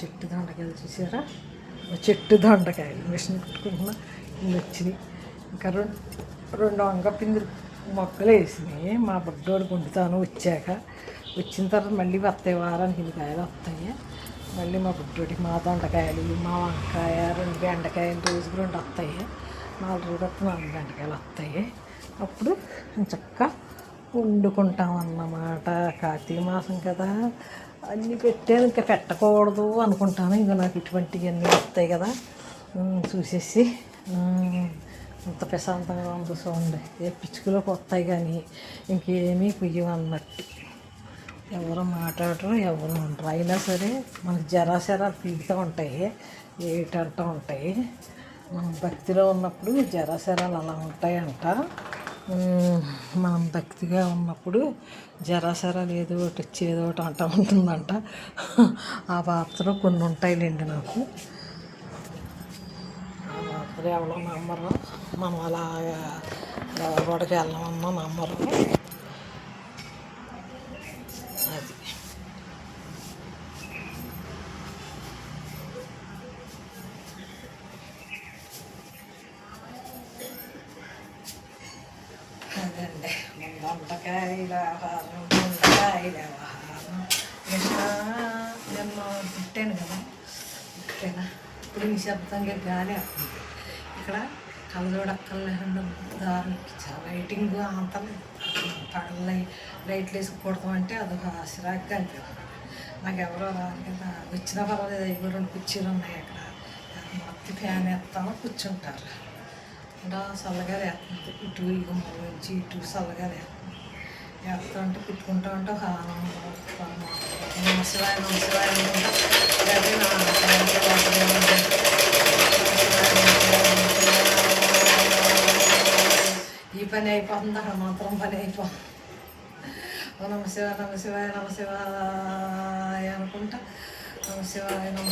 చెట్టు దొండకాయలు చూసారా? చెట్టు దొండకాయలు మిషన్ పెట్టుకుంటున్నా ఇల్లు వచ్చినాయి ఇంకా రెండు రెండు వంక పిందులు మొక్కలు వేసినాయి. మా బుడ్డోడు వండుతాను వచ్చాక. వచ్చిన తర్వాత మళ్ళీ వస్తాయి వారానికి ఇన్ని కాయలు వస్తాయి? మళ్ళీ మా బుడ్డోడికి మా దొండకాయలు మా వంకాయ రెండు బెండకాయలు రోజుకి రెండు వస్తాయి. నాలుగు రోజులు నాలుగు బెండకాయలు వస్తాయి. అప్పుడు చక్కగా వండుకుంటాం అన్నమాట కార్తీక మాసం కదా. అన్నీ పెట్టాను. ఇంకా పెట్టకూడదు అనుకుంటాను. ఇంకా నాకు ఇటువంటివన్నీ వస్తాయి కదా. చూసేసి. అంత ప్రశాంతంగా ఉంది చూడండి. ఏ పిచ్చుకలోకి వస్తాయి కానీ ఇంకేమీ పుయ్యం అన్నట్టు. ఎవరు మాట్లాడరు ఎవరు ఉండరు. అయినా సరే మనకు జరాశరాలు పీకుతూ ఉంటాయి. ఏటంటూ ఉంటాయి. మనం భక్తిలో ఉన్నప్పుడు జరాశరాలు అలా ఉంటాయంట. మనం భక్తిగా ఉన్నప్పుడు జరాసరా లేదు ఒకటి వచ్చి ఏదో ఒకటి అంటూ ఉంటుందంట. ఆ పాత్రలో కొన్ని ఉంటాయిలేండి నాకు. ఆ వార్తలు ఎవరో నమ్మరు. మనం అలా ఎవరికి వెళ్ళమన్నా నమ్మరు అది అదండి వంటకాయల ఆహారం వంటకాయల ఆహారం నిన్న పుట్టాను కదా. పుట్టానా ఇప్పుడు నిశ్శబ్దంగా గాలి అవుతుంది ఇక్కడ కళ్ళజోడక్కర్లేకుండా దారి లైటింగ్ అంత పగల లైట్లు వేసి కొడతామంటే అదొక సిరాగ్గా అనిపిస్తుంది. నాకు ఎవరో రారు కదా. వచ్చినా పర్వాలేదు. ఐదు రెండు కుర్చీలు ఉన్నాయి అక్కడ. మొత్తం ఫ్యాన్ వేస్తామో కూర్చుంటారు. ఇంకా చల్లగా వేస్తుంది ఇటు ఈ గుమ్మం నుంచి ఇటు చల్లగా వేస్తుంది వేస్తూ ఉంటే పెట్టుకుంటూ ఉంటే ఒక ఆనందం నమశివాయ నమశివాయ అనుకుంటా లేకపోతే నా ఆనందానికి వాటిలో ఉండే ఈ పని అయిపోతుంది అక్కడ మాత్రం పని అయిపోతుంది ఓ నమ శివాయ నమ శివాయ నమ శివాయ అనుకుంటా నమ శివాయ నమ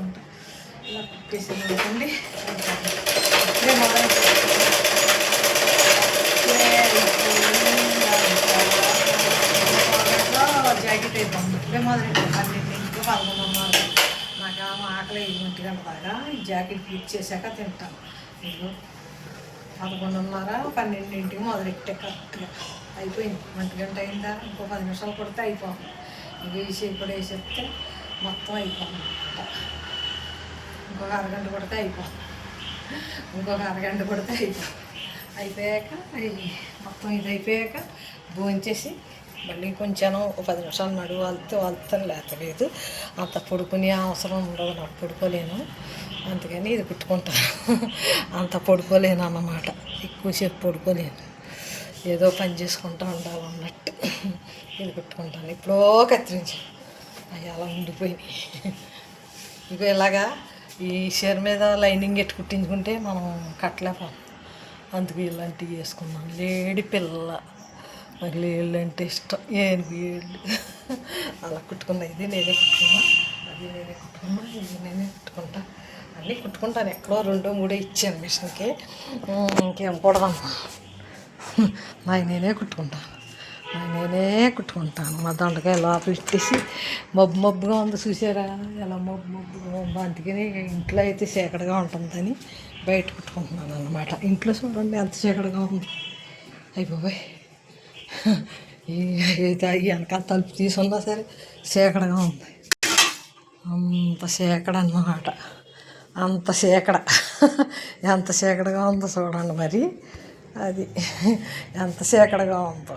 అందరినీ ఇలా కుట్టేసి అనుకోండి ఇప్పుడే మొదలు. జాకెట్ అయిపోయింది ఇప్పుడే మొదలెట్టి. పన్నెండింటికి పదకొండున్నర నాకు ఆమె ఆకలి ఇంటి గంట దాకా ఈ జాకెట్ ఫిట్ చేశాక తింటాను ఇదిగో పదకొండున్నర పన్నెండింటికి మొదలెట్టే కరెక్ట్గా. అయిపోయింది. ఒంటి గంట అయిందా? ఇంకో పది నిమిషాలు కొడితే అయిపోతుంది. ఇవి వేసి ఇప్పుడు వేసేస్తే మొత్తం అయిపోతుంది. ఇంకొక అరగంట కొడితే అయిపోతుంది. ఇంకొక అరగంట కొడితే అయిపోతుంది. అయిపోయాక మొత్తం ఇది అయిపోయాక భోంచేసి మళ్ళీ కొంచెం ఒక పది నిమిషాలు నడువు వాళ్తే వాళ్తాను లేతలేదు. అంత పడుకునే అవసరం ఉండదు నాకు పడుకోలేను. అందుకని ఇది కుట్టుకుంటాను అంత పడుకోలేను అన్నమాట. ఎక్కువసేపు పడుకోలేను. ఏదో పని చేసుకుంటూ ఉండాలన్నట్టు ఇది కుట్టుకుంటాను ఇప్పుడో కత్తిరించి. అవి అలా ఉండిపోయినాయి. ఇగో ఇలాగా ఈ చీర మీద లైనింగ్ ఎట్టు కుట్టించుకుంటే మనం కట్టలేకపోతాం అందుకు ఇలాంటివి వేసుకున్నాం లేడి పిల్ల. నాకు లేళ్ళు అంటే ఇష్టం. ఏనుగు ఏళ్ళు అలా కుట్టుకున్నా. ఇది నేనే కుట్టుకున్నా. అది నేనే కుట్టుకున్నా. ఇది నేనే కుట్టుకుంటా. అన్నీ కుట్టుకుంటాను. ఎక్కడో రెండో మూడో ఇచ్చాను మిషన్కి. ఇంకేం కూడదమ్మా. నాయి నేనే కుట్టుకుంటాను నేనే కుట్టుకుంటాను. మా దొండకాయ లోపల ఇట్టేసి మబ్బు మబ్బుగా ఉంది చూసారా? ఎలా మబ్బు మబ్బుగా ఉందో. అందుకని ఇంట్లో అయితే చీకటిగా ఉంటుందని బయట కుట్టుకుంటున్నాను అనమాట ఇంట్లో చూడండి ఎంత చీకటిగా ఉంది. అయిపోయి వెనకాల తలుపు తీసున్నా సరే చీకటిగా ఉంది. అంత చీకడ అన్నమాట. అంత చీకడ ఎంత చీకటిగా ఉందో చూడండి మరి. అది ఎంత చీకటిగా ఉందో.